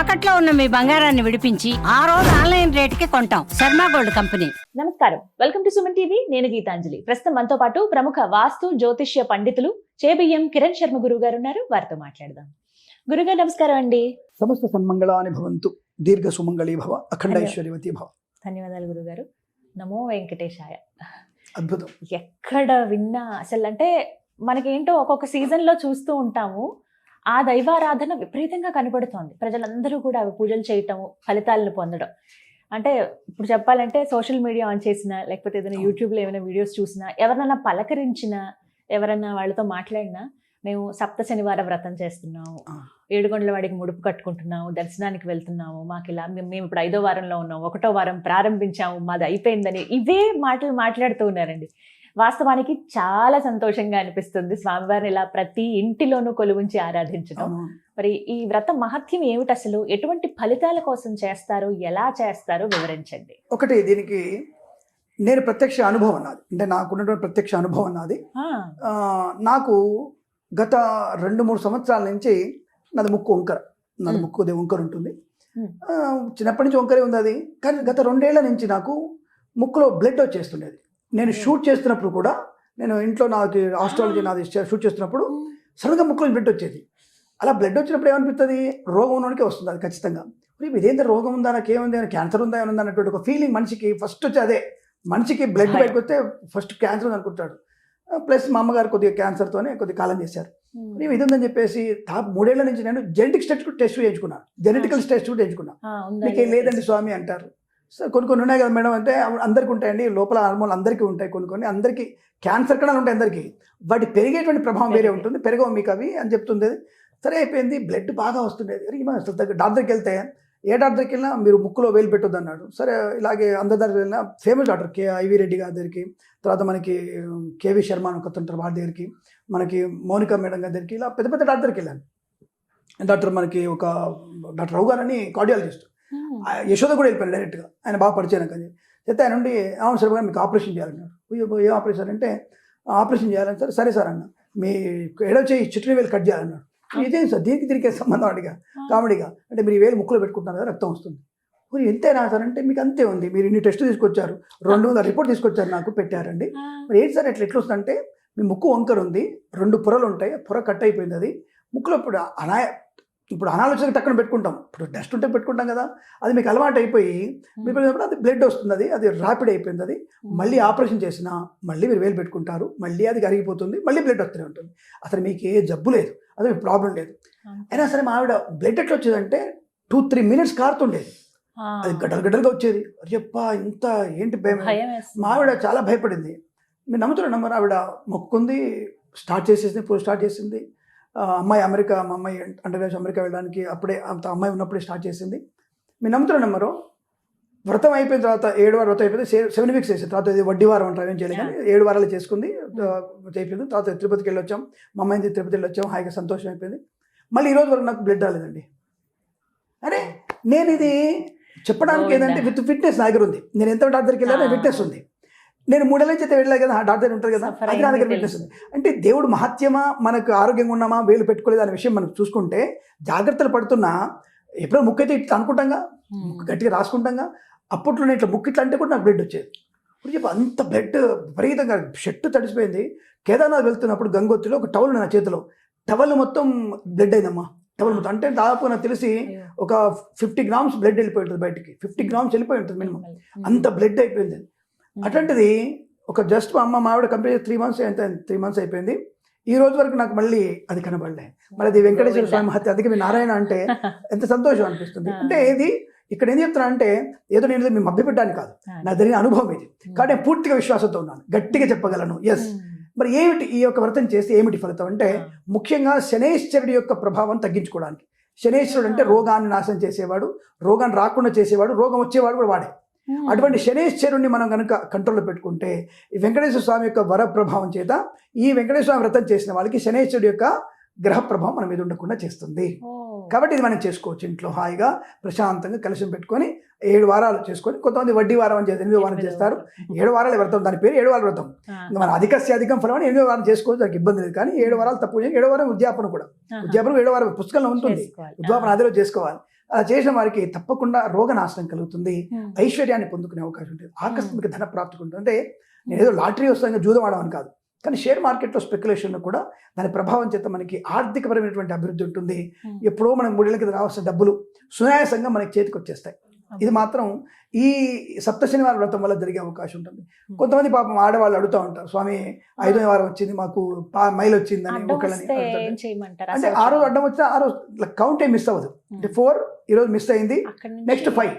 తాకట్లో ఉన్న మీ బంగారాన్ని విడిపించి ఆ రోజు ఆన్లైన్ రేటుకి కొంటాం. Sharma gold company. నమస్కారం. Welcome to Suman TV. నేను గీతాంజలి. ప్రస్తుతం మనతో పాటు ప్రముఖ వాస్తు జ్యోతిష్య పండితులు చేబియ్యం కిరణ్ శర్మ గురువు గారు ఉన్నారు. వారితో మాట్లాడదాం. గురుగారు నమస్కారం అండి. సమస్త సన్మంగళాని భవంతు. దీర్ఘ సుమంగళీ భవ అఖండ. ఐశ్వర్యవతి భవ. ధన్యవాదాలు గురుగారు. నమో వెంకటేశాయ. అద్భుతం. ఎక్కడ విన్నా అసలు అంటే మనకేంటో ఒక్కొక్క సీజన్లో చూస్తూ ఉంటాము. ఆ దైవారాధన విపరీతంగా కనపడుతోంది ప్రజలందరూ కూడా అవి పూజలు చేయటము ఫలితాలను పొందడం అంటే ఇప్పుడు చెప్పాలంటే సోషల్ మీడియా ఆన్ చేసినా లేకపోతే ఏదైనా. యూట్యూబ్లో ఏమైనా వీడియోస్ చూసినా ఎవరినైనా పలకరించినా ఎవరన్నా వాళ్ళతో మాట్లాడినా మేము సప్త శనివార వ్రతం చేస్తున్నాము. ఏడుగొండల వాడికి ముడుపు కట్టుకుంటున్నాము దర్శనానికి వెళ్తున్నాము మాకు ఇలా మేము మేము ఇప్పుడు ఐదో వారంలో ఉన్నాము ఒకటో వారం ప్రారంభించాము మాది అయిపోయిందని ఇవే మాటలు మాట్లాడుతూ ఉన్నారండి వాస్తవానికి చాలా సంతోషంగా అనిపిస్తుంది స్వామివారిని ఇలా ప్రతి ఇంటిలోనూ కొలువుంచి ఆరాధించడం మరి ఈ వ్రత మహత్యం ఏమిటి అసలు? ఎటువంటి ఫలితాల కోసం చేస్తారు ఎలా చేస్తారు వివరించండి. ఒకటి దీనికి నేను ప్రత్యక్ష అనుభవం నాది. అంటే నాకున్నటువంటి ప్రత్యక్ష అనుభవం నాది. నాకు గత రెండు మూడు సంవత్సరాల నుంచి నాది ముక్కు వంకర. నాది. ముక్కు వంకర ఉంటుంది. చిన్నప్పటి నుంచి వంకరే ఉంది అది. కానీ గత రెండేళ్ళ నుంచి నాకు ముక్కులో బ్లడ్ వచ్చేస్తుండేది. నేను. షూట్ చేస్తున్నప్పుడు కూడా నేను ఇంట్లో నాది ఆస్ట్రాలజీ నాది షూట్ చేస్తున్నప్పుడు సడన్గా ముక్కులో బ్లడ్ వచ్చేది. అలా బ్లడ్ వచ్చినప్పుడు ఏమనిపిస్తుంది రోగం ఉన్నోడికే వస్తుంది అది ఖచ్చితంగా. మరి ఇదేంటి రోగం ఉందా? నాకు ఏముంది అని క్యాన్సర్ ఉందా? ఏమైనా అన్నటువంటి ఒక ఫీలింగ్ మనిషికి ఫస్ట్ వచ్చి అదే. మనిషికి బ్లడ్. బయటకు వస్తే ఫస్ట్ క్యాన్సర్ ఉంది అనుకుంటాడు. ప్లస్ మా అమ్మగారు కొద్దిగా క్యాన్సర్తోనే కొద్దిగా కాలం చేశారు. నేను ఇది ఉందని చెప్పేసి తా మూడేళ్ళ నుంచి నేను జెనెటిక్స్ టెస్ట్ కూడా టెస్ట్ చేయించుకున్నాను. జెనెటికల్ టెస్ట్ కూడా చేయించుకున్నాను. ఆ, ఉందా మీకు లేదండి స్వామి అంటారు. సో కొన్ని కొన్ని ఉన్నాయి కదా మేడం అంటే అందరికీ ఉంటాయండి. లోపల హార్మోన్లు అందరికీ ఉంటాయి కొన్ని కొన్ని. అందరికీ క్యాన్సర్ కణాలు ఉంటాయి అందరికీ. వాటి పెరిగేటువంటి ప్రభావం వేరే. ఉంటుంది. పెరగవు మీకు అవి అని చెప్తుంది. సరే అయిపోయింది. బ్లడ్ బాగా వస్తుండేది అసలు దగ్గర డాక్టర్కి వెళ్తే ఏ డాక్టర్కి వెళ్ళినా మీరు ముక్కులో వేలు పెట్టొద్దు అన్నాడు సరే ఇలాగే అందరి దగ్గర వెళ్ళినా famous doctor K IV Reddy గారి దగ్గరికి తర్వాత మనకి కేవి శర్మ అని ఒకరు ఉంటారు వారి దగ్గరికి మనకి మౌనిక మేడం గారి దగ్గరికి ఇలా పెద్ద పెద్ద డాక్టర్కి వెళ్ళాను. డాక్టర్ మనకి ఒక డాక్టర్ రావు గారు అని కార్డియాలజిస్ట్. యశోద కూడా వెళ్ళిపోయాను డైరెక్ట్గా. ఆయన బాగా పరిచయం కానీ చెప్తే ఆయన నుండి అవును సార్ మీకు ఆపరేషన్ చేయాలన్నారు "అయ్యో, ఏ ఆపరేషన్ అంటే ఆపరేషన్ చేయాలని సార్ సరే సార్ అన్న మీ ఎడవ చేయి చిట్ల వేలు కట్ చేయాలన్నాడు ఇదేం సార్ దీనికి దీనికి సంబంధం అడిగా కామెడీగా. అంటే మీరు వేలు ముక్కులో పెట్టుకుంటున్నారు కదా రక్తం వస్తుంది. మరి ఎంతైనా సార్ అంటే మీకు అంతే ఉంది. మీరు ఇన్ని టెస్టులు తీసుకొచ్చారు. రెండు వందల రిపోర్ట్ తీసుకొచ్చారు నాకు పెట్టారండి. మరి ఏంటి సార్ ఎట్లా ఎట్లా వస్తుందంటే మీ ముక్కు వంకర ఉంది రెండు పొరలు ఉంటాయి పొర కట్ అయిపోయింది అది. ముక్కులో ఇప్పుడు అనా ఇప్పుడు అనాలోచనకి టక్కున పెట్టుకుంటాం. ఇప్పుడు డస్ట్ ఉంటే పెట్టుకుంటాం కదా. అది మీకు అలవాటు అయిపోయి వెళ్ళినప్పుడు అది బ్లడ్ వస్తుంది అది అది ర్యాపిడ్ అయిపోయింది అది. మళ్ళీ ఆపరేషన్ చేసినా మళ్ళీ మీరు వేలు పెట్టుకుంటారు మళ్ళీ అది కరిగిపోతుంది మళ్ళీ బ్లడ్ వస్తూనే ఉంటుంది. అసలు మీకు ఏ జబ్బు లేదు అదే ప్రాబ్లం లేదు. అయినా సరే మా ఆవిడ బ్లడ్ ఎట్లా వచ్చేదంటే టూ త్రీ మినిట్స్ కారుతుండేది. అది గడలు గడలుగా వచ్చేది. చెప్పా ఇంత ఏంటి భయం. మా ఆవిడ చాలా భయపడింది. మీరు నమ్ముతున్నారు నమ్మరు ఆవిడ మొక్కుంది స్టార్ట్ చేసేసింది పూజ స్టార్ట్ చేసింది? అమ్మాయి అమెరికా మా అమ్మాయి అండర్గ్రాడ్స్ అమెరికా వెళ్ళడానికి అప్పుడే అంత అమ్మాయి ఉన్నప్పుడే స్టార్ట్ చేసింది. మీరు నమ్ముతున్నారు నమ్మరు వ్రతం అయిపోయిన తర్వాత ఏడు వారం వ్రతం అయిపోయింది సెవెన్ వీక్స్ చేసింది. తర్వాత ఇది వడ్డీ వారం అంటారు ఏం చేయలేదు కానీ ఏడు వారాలు చేసుకుంది అయిపోయింది తర్వాత తిరుపతికి వెళ్ళి వచ్చాం మా అమ్మాయి తిరుపతి వెళ్ళి వచ్చాం హాయిగా సంతోషం అయిపోయింది. మళ్ళీ ఈ రోజు వరకు నాకు బ్లడ్ రాలేదండి. అరే నేను ఇది చెప్పడానికి ఏంటంటే విత్ ఫిట్నెస్ నా దగ్గర ఉంది. నేను ఎంత డాక్టర్కి వెళ్ళాను. ఫిట్నెస్ ఉంది. నేను మూడేళ్ళ అయితే వెళ్ళలేదు కదా డాక్టర్ ఉంటారు కదా Suffer అది నా దగ్గర. ఉంది అంటే దేవుడు మహత్యమా మనకు ఆరోగ్యంగా ఉన్నామా వేలు పెట్టుకోలేదు అనే విషయం మనం చూసుకుంటే జాగ్రత్తలు పడుతున్నా ఎప్పుడో ముక్కు అయితే ఇట్లా అనుకుంటాంగా. ముక్కు గట్టిగా రాసుకుంటాంగా అప్పట్లో నేను ఇట్లా ముక్కు ఇట్లా అంటే కూడా నాకు బ్లడ్ వచ్చేది. ఇప్పుడు చెప్పు అంత బ్లడ్ విపరీతంగా షర్ట్ తడిసిపోయింది. కేదార్నాథ్ వెళ్తున్నప్పుడు గంగోత్రిలో ఒక టవల్ నా చేతిలో. టవల్ మొత్తం బ్లడ్ అయిందమ్మా. టవల్ మొత్తం అంటే దాదాపు నాకు తెలిసి. ఒక ఫిఫ్టీ గ్రామ్స్ బ్లడ్ వెళ్ళిపోయి ఉంటుంది బయటికి. ఫిఫ్టీ గ్రామ్స్ వెళ్ళిపోయి ఉంటుంది మినిమం. అంత బ్లడ్ అయిపోయింది. ఉమ్. అట్లాంటిది ఒక జస్ట్ మా అమ్మ మావిడ కంపెనీ త్రీ మంత్స్ ఎంత త్రీ మంత్స్ అయిపోయింది. ఈ రోజు వరకు నాకు మళ్ళీ అది కనబడలే. మరి అది వెంకటేశ్వర స్వామి మహత్య అందుకే మీ నారాయణ అంటే ఎంత సంతోషం అనిపిస్తుంది. అంటే ఏది? ఇక్కడ ఏం చెప్తున్నా అంటే ఏదో నేను ఏదో మీ మభ్యపెట్టడానికి కాదు. నాకు జరిగిన అనుభవం ఇది. కాబట్టి నేను పూర్తిగా విశ్వాసంతో ఉన్నాను. గట్టిగా చెప్పగలను. ఎస్. మరి ఏమిటి ఈ యొక్క వ్రతం చేస్తే ఏమిటి ఫలితం? అంటే ముఖ్యంగా శనేశ్వరుడి యొక్క ప్రభావం తగ్గించుకోవడానికి. శనేశ్వరుడు అంటే రోగాన్ని నాశనం చేసేవాడు రోగాన్ని రాకుండా చేసేవాడు రోగం వచ్చేవాడు కూడా వాడే. అటువంటి శనేశ్వరుణ్ణి మనం కనుక కంట్రోల్లో పెట్టుకుంటే ఈ వెంకటేశ్వర స్వామి యొక్క వర ప్రభావం చేత ఈ వెంకటేశ్వర స్వామి వ్రతం చేసిన వాళ్ళకి శనేశ్వరుడి యొక్క గ్రహ ప్రభావం మన మీద ఉండకుండా చేస్తుంది. కాబట్టి ఇది మనం చేసుకోవచ్చు ఇంట్లో హాయిగా ప్రశాంతంగా కలిసి పెట్టుకొని ఏడు వారాలు చేసుకొని కొంతమంది వడ్డీ వారం అని చేస్తారు ఎనిమిది వారం చేస్తారు. ఏడు వారాలు వ్రతం దాని పేరు ఏడు వారాల వ్రతం. మన అధికస్య అధికం ఫలం అని ఎనిమిది వారం చేసుకోవచ్చు దానికి ఇబ్బంది లేదు. కానీ ఏడు వారాలు తప్పు ఏడు వారం ఉద్యాపన కూడా. ఉద్యాపన ఏడు వారం పుస్తకంలో ఉంటుంది. ఉద్యాపన అదిలో చేసుకోవాలి. అలా చేసిన వారికి తప్పకుండా రోగనాశనం కలుగుతుంది. ఉమ్. ఐశ్వర్యాన్ని పొందుకునే అవకాశం ఉంటుంది. ఆకస్మిక ధన ప్రాప్తి ఉంటుంది. అంటే నేను ఏదో లాటరీ వస్తాను జూదం ఆడమని కాదు. కానీ షేర్ మార్కెట్లో స్పెక్యులేషన్ కూడా దాని ప్రభావం చేత మనకి ఆర్థికపరమైనటువంటి అభివృద్ధి ఉంటుంది. Hmm. ఎప్పుడో మనకు మూడేళ్ళ కింద రావాల్సిన డబ్బులు సునాయాసంగా మనకి చేతికి వచ్చేస్తాయి ఇది మాత్రం ఈ సప్త శనివారం వ్రతం వల్ల జరిగే అవకాశం ఉంటుంది. కొంతమంది పాపం ఆడవాళ్ళు అడుగుతూ ఉంటారు స్వామి ఐదో వారం వచ్చింది మాకు పా- మైల్ వచ్చిందని ఒకళ్ళని అంటే ఆ రోజు అడ్డం వచ్చినా ఆ రోజు కౌంట్ ఏం మిస్ అవ్వదు. అంటే ఫోర్ ఈ రోజు మిస్ అయింది నెక్స్ట్ ఫైవ్.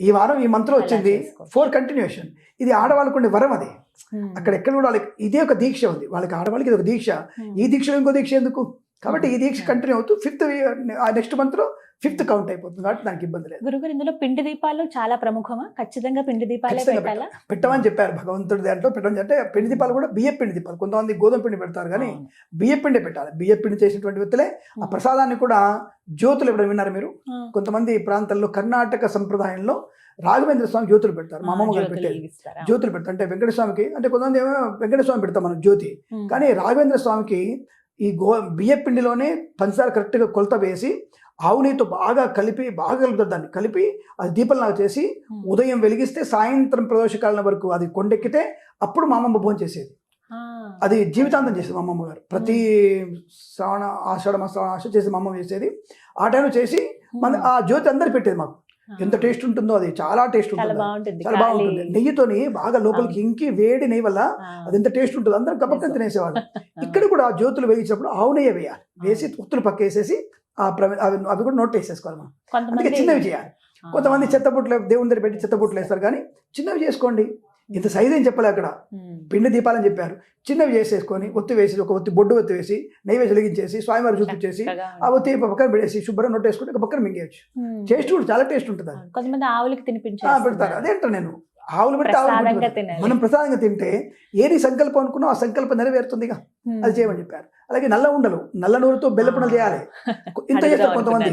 ఈ వారం ఈ మంత్లో వచ్చింది. ఫోర్ కంటిన్యూషన్ ఇది ఆడవాళ్ళకు ఉండే వరం అది. అక్కడ ఎక్కడ కూడా వాళ్ళకి ఇదే ఒక దీక్ష ఉంది. వాళ్ళకి ఆడవాళ్ళకి ఇది ఒక దీక్ష. ఈ దీక్షలో ఇంకో దీక్ష ఎందుకు? కాబట్టి ఈ దీక్ష. కంటిన్యూ అవుతూ ఫిఫ్త్ నెక్స్ట్ మంత్లో ఫిఫ్త్ కౌంట్ అయిపోతుంది కాబట్టి నాకు ఇబ్బంది లేదు గురుగారు ఇందులో పిండి దీపాలు చాలా ప్రముఖమా ఖచ్చితంగా పిండి దీపాలే పెట్టమని చెప్పారు భగవంతుడి దాంట్లో పెట్టమని అంటే పిండి దీపాలు కూడా బియ్య పిండి దీపాలు కొంతమంది గోధుమ పిండి పెడతారు కానీ. బియ్య పిండి పెట్టాలి బియ్య పిండి చేసినటువంటి వ్యక్తులే ఆ. ప్రసాదాన్ని కూడా జ్యోతులు ఎప్పుడైనా విన్నారు మీరు. కొంతమంది ప్రాంతాల్లో కర్ణాటక సంప్రదాయంలో రాఘవేంద్ర స్వామి జ్యోతులు పెడతారు మా అమ్మమ్మ గారు పెట్టేది వెలిగిస్తారా? జ్యోతులు పెడతారు అంటే వెంకట స్వామికి అంటే కొంతమంది ఏమో వెంకట స్వామి పెడతాం మనం జ్యోతి. కానీ రాఘవేంద్ర స్వామికి ఈ గో బియ్య పిండిలోనే పంచదార కరెక్ట్గా కొలత వేసి ఆవు నెయ్యితో బాగా కలిపి బాగా కలుపుతారు దాన్ని. కలిపి అది దీపంలాగా చేసి. ఉదయం వెలిగిస్తే సాయంత్రం ప్రదోషకాలం వరకు అది కొండెక్కితే అప్పుడు మా అమ్మమ్మ భోజనం చేసేది. అది జీవితాంతం చేసేది మా అమ్మమ్మ గారు. ప్రతి శ్రావణ ఆషాఢ మాస శ్రావణ ఆషాఢ చేసి మా అమ్మమ్మ చేసేది. ఆ టైంలో చేసి మన ఆ జ్యోతి అందరు పెట్టేది మాకు. ఎంత టేస్ట్ ఉంటుందో అది చాలా టేస్ట్ ఉంటుంది చాలా బాగుంటుంది. నెయ్యితోని బాగా లోపలికి ఇంకి వేడి నెయ్యి వల్ల. అది ఎంత టేస్ట్ ఉంటుంది అందరం గబక్కన. తినేసేవాళ్ళు. ఇక్కడ కూడా ఆ జ్యోతులు వేయించినప్పుడు ఆవు నెయ్యి వేయాలి. వేసి ఉత్తులు పక్క వేసేసి ఆ అవి అవి కూడా నోట్ వేసేసుకోవాలి మనం. అందుకే చిన్నవి చేయాలి. కొంతమంది చెత్తబుట్లు దేవుని దగ్గర పెట్టి చెత్తబుట్లు వేస్తారు కానీ చిన్నవి చేసుకోండి. ఇంత సైజ్ ఏం చెప్పలే అక్కడ. పిండి దీపాలని చెప్పారు. చిన్నవి చేసేసుకొని ఒత్తి వేసి ఒక ఒత్తి బొడ్డు ఒత్తి వేసి నెయ్యి వేసి వెలిగించేసి స్వామివారి చూపించేసి ఆ ఒత్తి పక్కన పెడేసి శుభ్రం నోట్ వేసుకుంటే ఒక పక్కన మింగేయచ్చు. టేస్ట్ కూడా చాలా టేస్ట్ ఉంటుంది కొంతమంది ఆవులకి తినిపించారు పెడతారు. అదేంట నేను. ఆవులు పెడితే ఆవులు. మనం ప్రసాదంగా తింటే ఏది సంకల్పం అనుకున్నా ఆ సంకల్పం నెరవేరుతుందిగా అది చేయమని చెప్పారు. అలాగే నల్ల ఉండలు. నల్ల నూరుతో బెల్లపండలు చేయాలి. ఇంత చేస్తారు కొంతమంది.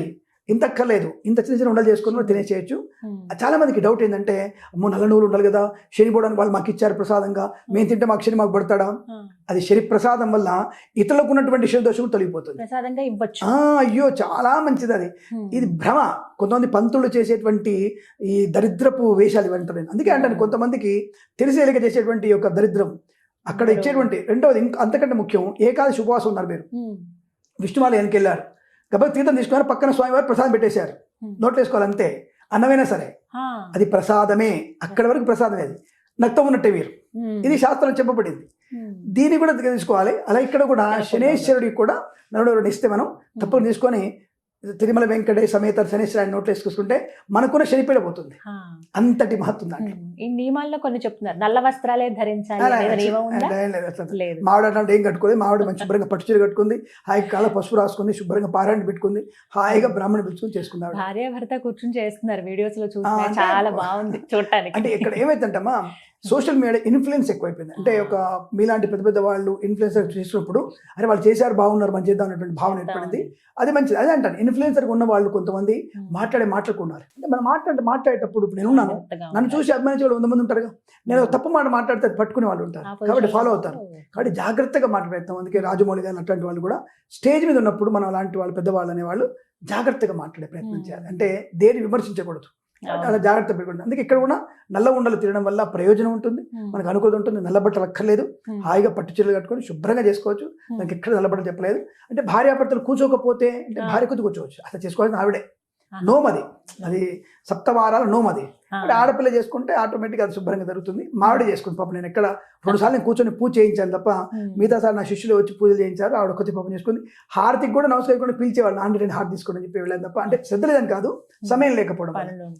ఇంత అక్కర్లేదు ఇంత చిన్న చిన్న ఉండలు చేసుకుని కూడా తినేసేయచ్చు. చాలా మందికి డౌట్ ఏంటంటే అమ్మో నల్ల నూరు ఉండాలి కదా శని పోవడానికి వాళ్ళు మాకు ఇచ్చారు ప్రసాదంగా మేము తింటే మాకు శని మాకు పడతాడా? అది శని ప్రసాదం వల్ల ఇతరులకు ఉన్నటువంటి శని దోషం తొలగిపోతుంది. అయ్యో చాలా మంచిది అది. ఇది భ్రమ. కొంతమంది పంతులు చేసేటువంటి ఈ దరిద్రపు వేషాలు ఇవంటారు నేను అందుకే అంటాను కొంతమందికి తెలిసేలిక చేసేటువంటి యొక్క దరిద్రం. అక్కడ ఇచ్చేటువంటి రెండవది ఇంకా అంతకంటే ముఖ్యం ఏకాదశి ఉపవాసం ఉన్నారు మీరు. వెనక్కి వెళ్ళారు. గబక్ తీర్థం తీసుకున్నారు పక్కన స్వామివారు ప్రసాదం పెట్టేశారు. నోట్లు వేసుకోవాలి అంతే అన్నమైనా సరే. అది ప్రసాదమే అక్కడి వరకు ప్రసాదమే అది నక్తం ఉన్నట్టే వీరు. ఇది శాస్త్రం చెప్పబడింది. దీన్ని కూడా తీసుకోవాలి అలా ఇక్కడ కూడా. శనేశ్వరుడికి కూడా నలుగురు ఇస్తే మనం తప్పులు తీసుకొని తిరుమల వెంకటే సమేత శనేశ్వరాన్ని నోట్లు వేసుకుంటే మనకున్న శనిపీడ పోతుంది. అంతటి మహత్వం దాంట్లో. ఈ నియమాల్లో కొన్ని చెప్తున్నారు. నల్ల వస్త్రాలే ధరించాలి మావిడ అంటే ఏం కట్టుకోలేదు మావిడ మంచి శుభ్రంగా పట్టు చీర కట్టుకుంది. హాయిగా కాళ్ళ పసుపు రాసుకుంది. శుభ్రంగా పారాయణ పెట్టుకుంది. హాయిగా బ్రాహ్మణ పిలుచుకుని చేసుకున్నాడు. భార్య భర్త కూర్చుని చేస్తున్నారు. వీడియోస్లో అంటే- చాలా బాగుంది చూడటానికి. అంటే ఇక్కడ ఏమైందంటమ్మా? సోషల్ మీడియా ఇన్ఫ్లుయెన్స్ ఎక్కువైపోయింది. అంటే ఒక మీలాంటి పెద్ద పెద్ద వాళ్ళు ఇన్ఫ్లుయెన్సర్ చేసినప్పుడు అరే వాళ్ళు చేశారు బాగున్నారు మనం చేద్దాం అనేటువంటి భావన ఏర్పడింది. అది మంచిది. అదే అంటాను ఇన్ఫ్లుయెన్సర్ ఉన్న వాళ్ళు కొంతమంది. మాట్లాడే మాట్లాడుకున్నారు అంటే మనం మాట్లాడే మాట్లాడేటప్పుడు ఇప్పుడు నేను ఉన్నాను జాగ్రత్తగా నన్ను. చూసి అభిమానించే వాళ్ళు వంద మంది ఉంటారుగా. నేను తప్పు మాట మాట్లాడితే అది పట్టుకునే వాళ్ళు ఉంటారు. కాబట్టి ఫాలో అవుతారు కాబట్టి జాగ్రత్తగా మాట్లాడతాం అందుకే రాజమౌళి గారు అట్లాంటి వాళ్ళు కూడా స్టేజ్ మీద ఉన్నప్పుడు మనం అలాంటి వాళ్ళు పెద్దవాళ్ళు అనేవాళ్ళు జాగ్రత్తగా మాట్లాడే ప్రయత్నం. చేయాలి. అంటే దేని విమర్శించకూడదు. అలా జాగ్రత్త పెట్టుకోండి అందుకే ఇక్కడ కూడా నల్ల ఉండలు తినడం వల్ల ప్రయోజనం ఉంటుంది. మనకు అనుకూలత ఉంటుంది నల్ల బట్టలు అక్కర్లేదు. హాయిగా పట్టు చీరలు కట్టుకొని శుభ్రంగా చేసుకోవచ్చు. దానికి ఎక్కడ నల్ల బట్టలు చెప్పలేదు అంటే భార్యాభర్తలు కూర్చోకపోతే అంటే. భార్య కొద్ది కూర్చోవచ్చు అసలు చేసుకోవాల్సిన ఆవిడే. నోమది అది సప్తవారాల నోమది ఆడపిల్ల చేసుకుంటే ఆటోమేటిక్గా అది శుభ్రంగా జరుగుతుంది. మావిడ చేసుకుంది పాపం నేను ఎక్కడ రెండు సార్లు నేను కూర్చొని పూజ చేయించాను తప్ప. మిగతా సార్ నా శిష్యులు వచ్చి పూజలు చేయించారు ఆవిడ కొద్ది పాపం చేసుకుంది. హారతికి కూడా నమస్కారం కూడా పిలిచేవాళ్ళు నాన్న నేను హారతి తీసుకోండి అని చెప్పి వెళ్ళాను తప్ప అంటే శ్రద్ధ లేదని కాదు సమయం లేకపోవడం.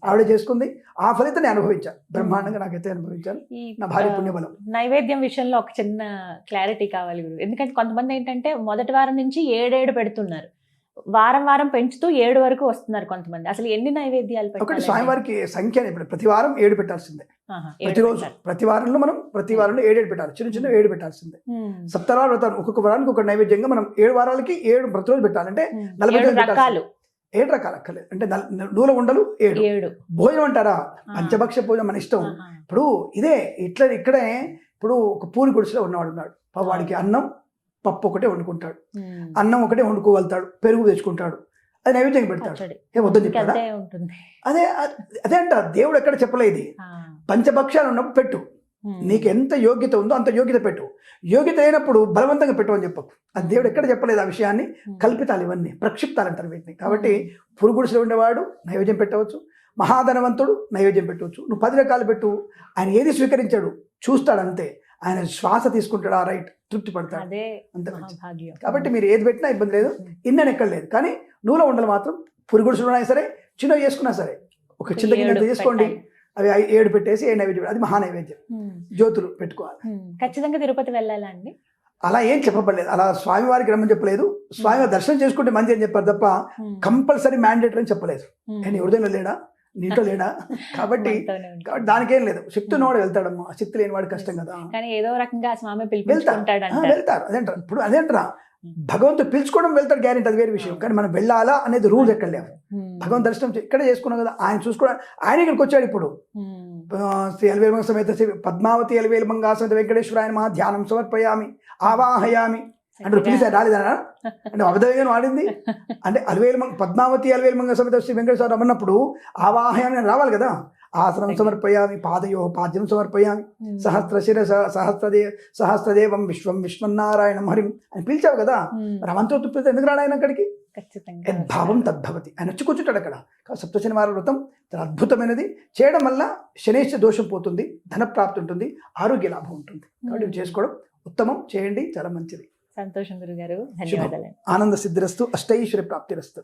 ఆవిడ చేసుకుంది. ఆ ఫలితాన్ని అనుభవించాను. బ్రహ్మాండంగా నాకైతే అనుభవించాను. నా భార్య పుణ్యబలం. నైవేద్యం విషయంలో ఒక చిన్న క్లారిటీ కావాలి గురు ఎందుకంటే కొంతమంది ఏంటంటే మొదటి వారం నుంచి ఏడేడు పెడుతున్నారు. వారం వారం పెంచుతూ ఏడు వరకు వస్తున్నారు కొంతమంది. అసలు ఎన్ని నైవేద్యాలు ఒకటి? స్వామివారికి సంఖ్య ఇప్పుడు ప్రతి వారం ఏడు పెట్టాల్సిందే. ఏడు ప్రతిరోజు. ప్రతి వారంలో మనం ప్రతి వారంలో ఏడేడు పెట్టాలి. చిన్న చిన్న ఏడు పెట్టాల్సిందే. సప్తవారం వ్రతాలు ఒక్కొక్క వారానికి ఒక నైవేద్యంగా మనం ఏడు వారాలకి ఏడు ప్రతిరోజు పెట్టాలంటే. నలభై ఏడు రకాలు. ఏడు రకాలు అక్కర్లేదు. అంటే నల్- ఉండలు ఏడు. ఏడు. భోజనం అంటారా. పంచభక్ష భోజనం మన ఇష్టం. ఇప్పుడు ఇదే ఇట్లా ఇక్కడే ఇప్పుడు ఒక పూరి గుడిసెలో ఉన్నవాడు ఉన్నాడు. వాడికి అన్నం పప్పు ఒకటే వండుకుంటాడు. అన్నం ఒకటే వండుకోగలుగుతాడు. పెరుగు తెచ్చుకుంటాడు. అది నైవేద్యం పెడతాడు. ఏ వద్దని ఉంటుంది. అదే అదే అంట దేవుడు ఎక్కడ చెప్పలేదు. పంచభక్షాలు ఉన్నప్పుడు పెట్టు. నీకు ఎంత యోగ్యత ఉందో అంత యోగ్యత పెట్టు. యోగ్యత అయినప్పుడు బలవంతంగా పెట్టు అని చెప్పకు అది దేవుడు ఎక్కడ చెప్పలేదు ఆ విషయాన్ని. కల్పితాలు ఇవన్నీ ప్రక్షిప్తాలు అంటారు వీటిని. కాబట్టి పురుగుడిసలో ఉండేవాడు నైవేద్యం పెట్టవచ్చు. మహాధనవంతుడు నైవేద్యం పెట్టవచ్చు. నువ్వు పది రకాలు పెట్టు. ఆయన ఏది స్వీకరించాడు చూస్తాడు అంతే. ఆయన శ్వాస తీసుకుంటాడు ఆ రైట్ తృప్తి పడతాడు. అంతే మంచిది. కాబట్టి మీరు ఏది పెట్టినా ఇబ్బంది లేదు ఇన్నని ఎక్కడ లేదు కానీ నూనె ఉండలు మాత్రం పురుగుడుసులు సరే చిన్నవి చేసుకున్నా సరే ఒక చిన్న గిన్నె తీసుకోండి. అవి ఏడు పెట్టేసి ఏ నైవేద్యం అది మహా నైవేద్యం. జ్యోతులు పెట్టుకోవాలి. ఖచ్చితంగా తిరుపతి వెళ్ళాలా అండి? అలా ఏం చెప్పబడలేదు. అలా స్వామివారికి రమ్మని చెప్పలేదు. స్వామి దర్శనం చేసుకుంటే మంచి అని చెప్పారు తప్ప. కంపల్సరీ మ్యాండేటరీ అని చెప్పలేదు. నేను ఎవరిదైనా లేడా? నీతో లేడా? కాబట్టి దానికేం లేదు. శక్తి ఉన్నవాడు వెళ్తాడమ్మా. శక్తి లేని వాడు కష్టం కదా. కానీ ఏదో రకంగా స్వామి వెళ్తారు. అదేంటారు? ఇప్పుడు అదేంటారా? భగవంతుడు పిలుచుకోవడం వెళ్తాడు గ్యారెంటీ అది వేరే విషయం. కానీ మనం వెళ్ళాలా అనేది రూల్ ఎక్కడ లేవు. భగవంతు దర్శనం ఇక్కడే చేసుకున్నాం కదా. ఆయన చూసుకోవడం ఆయన ఇక్కడికి వచ్చాడు ఇప్పుడు. శ్రీ అలవేలుమంగ సమేత శ్రీ పద్మావతి అలవేలుమంగా సమేత వెంకటేశ్వర ఆయన మహా ధ్యానం సమర్పయామి. ఆవాహయామి. అంటే పిలిచారు రాలేదనా? అంటే అబద్ధంగా వాడింది? అంటే అలవేలుమంగ పద్మావతి అలవేలుమంగ సమేత శ్రీ వెంకటేశ్వర రమ్మన్నప్పుడు ఆవాహయామి అని రావాలి కదా? ఆసనం సమర్పయామి పాదయో పాద్యం సమర్పయామి. సహస్రశిర సహస్రదే సహస్రదేవం విశ్వం విశ్వనారాయణం హరిం అని పిలిచావు కదా? అవంతో పిలిస్తే ఎందుకు రాడు ఆయన అక్కడికి యద్భావం తద్భవతి. ఆయన వచ్చి కూర్చుంటాడు అక్కడ. సప్త శనివార వ్రతం చాలా అద్భుతమైనది. చేయడం వల్ల శనేశ్వ దోషం పోతుంది ధనప్రాప్తి ఉంటుంది ఆరోగ్య లాభం ఉంటుంది. కాబట్టి చేసుకోవడం ఉత్తమం చేయండి చాలా మంచిది. సంతోషం గురుగారు. ధన్యవాదాలు ఆనంద సిద్ధిరస్తు అష్టైశ్వర్య ప్రాప్తిరస్తు.